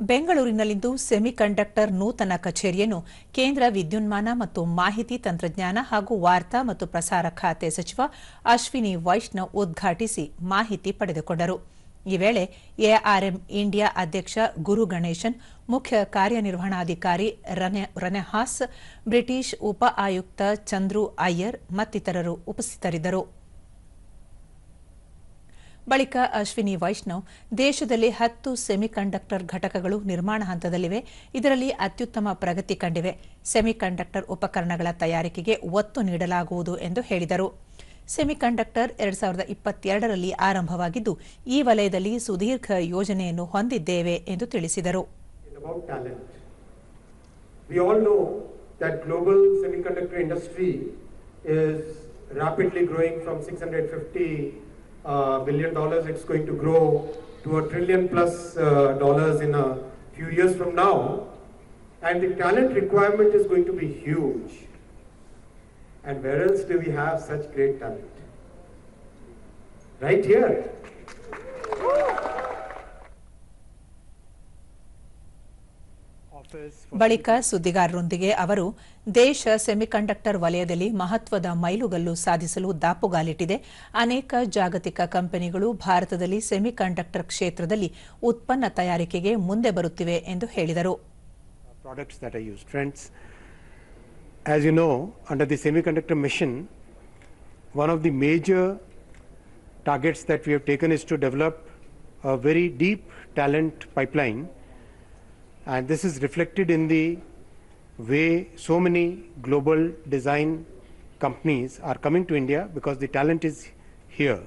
ಬೆಂಗಳೂರಿನಲ್ಲಿಂದು ಸೆಮಿಕಂಡಕ್ಟರ್ ನೂತನ ಕಚೇರಿಯನ್ನು ಕೇಂದ್ರ ವಿದ್ಯುನ್ಮಾನ ಮತ್ತು ಮಾಹಿತಿ ತಂತ್ರಜ್ಞಾನ ಹಾಗೂ ವಾರ್ತಾ ಮತ್ತು ಪ್ರಸಾರ ಖಾತೆ ಸಚಿವ ಅಶ್ವಿನಿ ವೈಷ್ಣವ್ ಉದ್ಘಾಟಿಸಿ ಮಾಹಿತಿ ಪಡೆದುಕೊಂಡರು. ಈ ವೇಳೆ ಎಆರ್ಎಂ ಇಂಡಿಯಾ ಅಧ್ಯಕ್ಷ ಗುರು ಗಣೇಶನ್, ಮುಖ್ಯ ಕಾರ್ಯನಿರ್ವಹಣಾಧಿಕಾರಿ ರನೆಹಾಸ್, ಬ್ರಿಟಿಷ್ ಉಪ ಆಯುಕ್ತ ಚಂದ್ರು ಅಯ್ಯರ್ ಮತ್ತಿತರರು ಉಪಸ್ಥಿತರಿದ್ದರು. ಬಳಿಕ ಅಶ್ವಿನಿ ವೈಷ್ಣವ್ ದೇಶದಲ್ಲಿ ಹತ್ತು ಸೆಮಿಕಂಡಕ್ಟರ್ ಘಟಕಗಳು ನಿರ್ಮಾಣ ಹಂತದಲ್ಲಿವೆ. ಇದರಲ್ಲಿ ಅತ್ಯುತ್ತಮ ಪ್ರಗತಿ ಕಂಡಿವೆ. ಸೆಮಿಕಂಡಕ್ಟರ್ ಉಪಕರಣಗಳ ತಯಾರಿಕೆಗೆ ಒತ್ತು ನೀಡಲಾಗುವುದು ಎಂದು ಹೇಳಿದರು. ಸೆಮಿಕಂಡಕ್ಟರ್ ಎರಡ್ ಸಾವಿರದ ಇಪ್ಪತ್ತೆರಡರಲ್ಲಿ ಆರಂಭವಾಗಿದ್ದು ಈ ವಲಯದಲ್ಲಿ ಸುದೀರ್ಘ ಯೋಜನೆಯನ್ನು ಹೊಂದಿದ್ದೇವೆ ಎಂದು ತಿಳಿಸಿದರು. Is rapidly growing from 650 uh, billion dollars. It's going to grow to a trillion plus uh, dollars in a few years from now. And the talent requirement is going to be huge. And where else do we have such great talent? Right here. ಬಳಿಕ ಸುದ್ದಿಗಾರರೊಂದಿಗೆ ಅವರು ದೇಶ semiconductor ವಲಯದಲ್ಲಿ ಮಹತ್ವದ ಮೈಲುಗಲ್ಲು ಸಾಧಿಸಲು ದಾಪುಗಾಲಿಟ್ಟಿದೆ ಅನೇಕ ಜಾಗತಿಕ ಕಂಪನಿಗಳು ಭಾರತದಲ್ಲಿ ಸೆಮಿಕಂಡಕ್ಟರ್ ಕ್ಷೇತ್ರದಲ್ಲಿ ಉತ್ಪನ್ನ ತಯಾರಿಕೆಗೆ ಮುಂದೆ ಬರುತ್ತಿವೆ ಎಂದು ಹೇಳಿದರು one of the major targets that we have taken is to develop a very deep talent pipeline. And this is reflected in the way so many global design companies are coming to India because the talent is here.